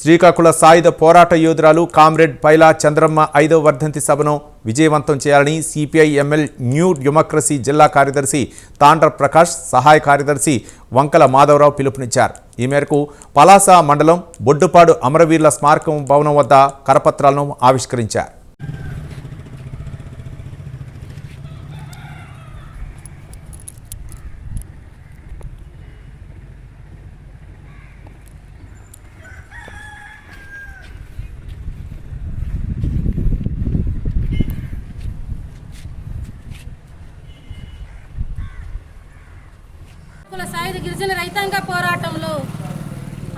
శ్రీకాకుళ సాయుధ పోరాట యోధురాలు కామ్రేడ్ పైలా చంద్రమ్మ ఐదవ వర్ధంతి సభను విజయవంతం చేయాలని సిపిఐ ఎంఎల్ న్యూ డెమోక్రసీ జిల్లా కార్యదర్శి తాండ్ర ప్రకాష్ సహాయ కార్యదర్శి వంకల మాధవరావు పిలుపునిచ్చారు. ఈ మేరకు పలాస మండలం బొడ్డుపాడు అమరవీరుల స్మారకం భవనం వద్ద కరపత్రాలను ఆవిష్కరించారు. కుల సాయుధ గిరిజన రైతాంగ పోరాటంలో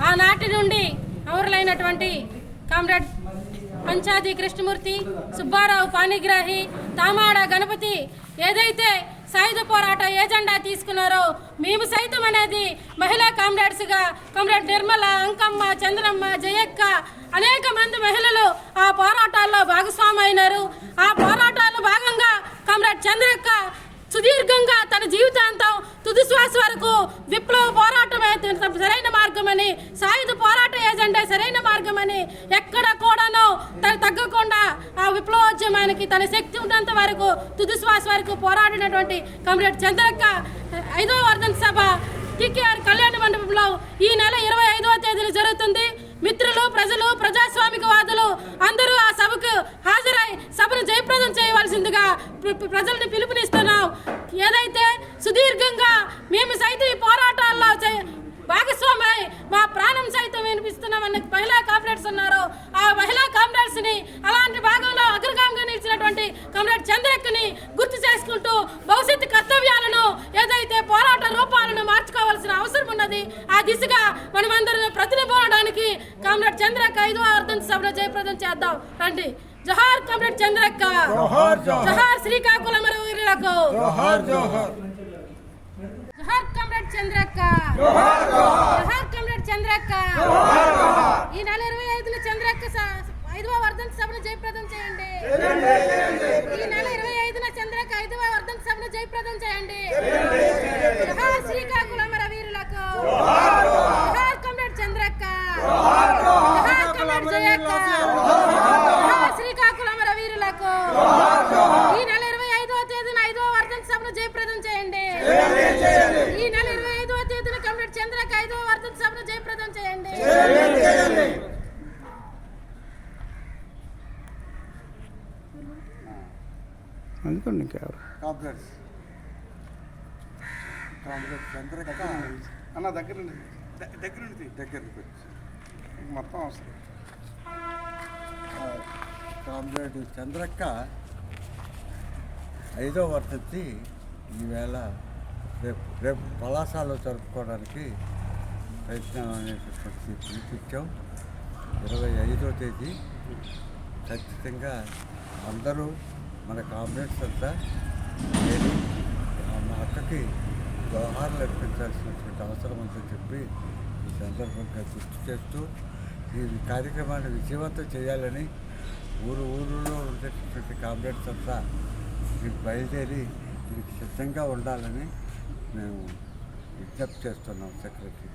ఆనాటి నుండి అమరులైనటువంటి కామ్రేడ్ పంచాది కృష్ణమూర్తి సుబ్బారావు పాణిగ్రాహి తామాడ గణపతి ఏదైతే సాయుధ పోరాట ఏజెండా తీసుకున్నారో మేము సైతం అనేది మహిళా కామ్రేడ్స్గా కామ్రేడ్ నిర్మల అంకమ్మ చంద్రమ్మ జయక్క అనేక మంది మహిళలు ఆ పోరాటాల్లో భాగస్వామి అయినారు ఆ పోరాటాల్లో భాగంగా కామ్రేడ్ చంద్రక్క సుదీర్ఘంగా తన జీవితాంతం తుది శ్వాస వరకు విప్లవ పోరాటమే సరైన మార్గమని సాయుధ పోరాట ఏజెండా సరైన మార్గమని ఎక్కడ కూడాను తను తగ్గకుండా ఆ విప్లవోద్యమానికి తన శక్తి ఉన్నంత వరకు తుది శ్వాస వరకు పోరాడినటువంటి కమ్రేడ్ చంద్రక్క ఐదవ వర్ధన్ సభ టీకేఆర్ కళ్యాణ మండపంలో ఈ నెల ఇరవై ఐదవ తేదీన జరుగుతుంది. మిత్రులు ప్రజలు ప్రజాస్వామికవాదులు అందరూ ఆ సభకు హాజరై సభను జయప్రదం చేయవలసిందిగా ప్ర- ప్ర- ప్రజల్ని పిలుపునిస్తున్నాం ఏదైతే సుదీర్ఘంగా మేము సైతం ఈ పోరాటాల్లో చే- భాగస్వామై మా ప్రాణం సైతం వినిపిస్తున్నామన్న మహిళా కామ్రేడ్స్ ఉన్నారు ఆ మహిళా కామ్రేడ్స్ని అలాంటి భాగంలో అగ్రగామిగా నిలిచినటువంటి కామ్రేడ్ చంద్రక్కని గుర్తు చేసుకుంటూ భవిష్యత్తు కర్తవ్యాలను ఏదైతే పోరాట రూపాలను మార్చుకోవాల్సిన అవసరం ఉన్నది ఆ దిశగా మనమందరం ప్రతినిపోవడానికి కామ్రేడ్ చంద్రక్క ఐదవ అర్థం సభను జయప్రదం చేద్దాం. రండి. జోహార్ కామ్రేడ్ చంద్రక్క జోహార్ శ్రీకాకుళం వీరులకు. జోహార్ జోహార్. జోహార్ కామ్రేడ్ చంద్రక్క జోహార్ కామ్రేడ్ చంద్రక్క ఈ నెల ఇరవై ఐదున చంద్రక్క స- ఐదవ వర్ధంతి సభను జయప్రదం చేయండి. ఈ నెల ఇరవై ఐదున చంద్రక్క ఐదవ వర్ధంతి సభను జయప్రదం చేయండి. శ్రీకాకుళం వీరులకు జోహార్ కామ్రేడ్ చంద్రక్క. కామ్రేడ్ జయక్క. శ్రీకాకుళం వీరులకు ఈ నెల ఇరవై ఐదవ తేదీన ఐదవ వర్ధంతి సభను జయప్రదం చేయండి. ఈ నెల ఇరవై ఐదవ తేదీన కమ్రేడ్ చంద్రక ఐదవ వర్ధంతి సభను జయప్రదం చేయండి. అందుకోండి ఇంకెవరు అన్న దగ్గర మొత్తం అవసరం. కామ్రేడ్ చంద్రక్క ఐదో వర్ధంతి ఈవేళ రేపు రేపు పలాసాలో జరుపుకోవడానికి ప్రయత్నం అనేటటువంటి పిలిపించాం. ఇరవై ఐదో తేదీ. ఖచ్చితంగా అందరూ మన కామ్రేడ్స్ అంతా నేను మా అక్కకి వ్యవహారాలు అర్పించాల్సినటువంటి అవసరం ఉందని చెప్పి ఈ సందర్భంగా గుర్తు చేస్తూ ఈ కార్యక్రమాన్ని విజయవంతం చేయాలని ఊరు ఊరిలో ఉండేటటువంటి కామ్రేడ్స్ అంతా దీనికి బయలుదేరి దీనికి సిద్ధంగా ఉండాలని మేము విజ్ఞప్తి చేస్తున్నాం సెక్రటరీ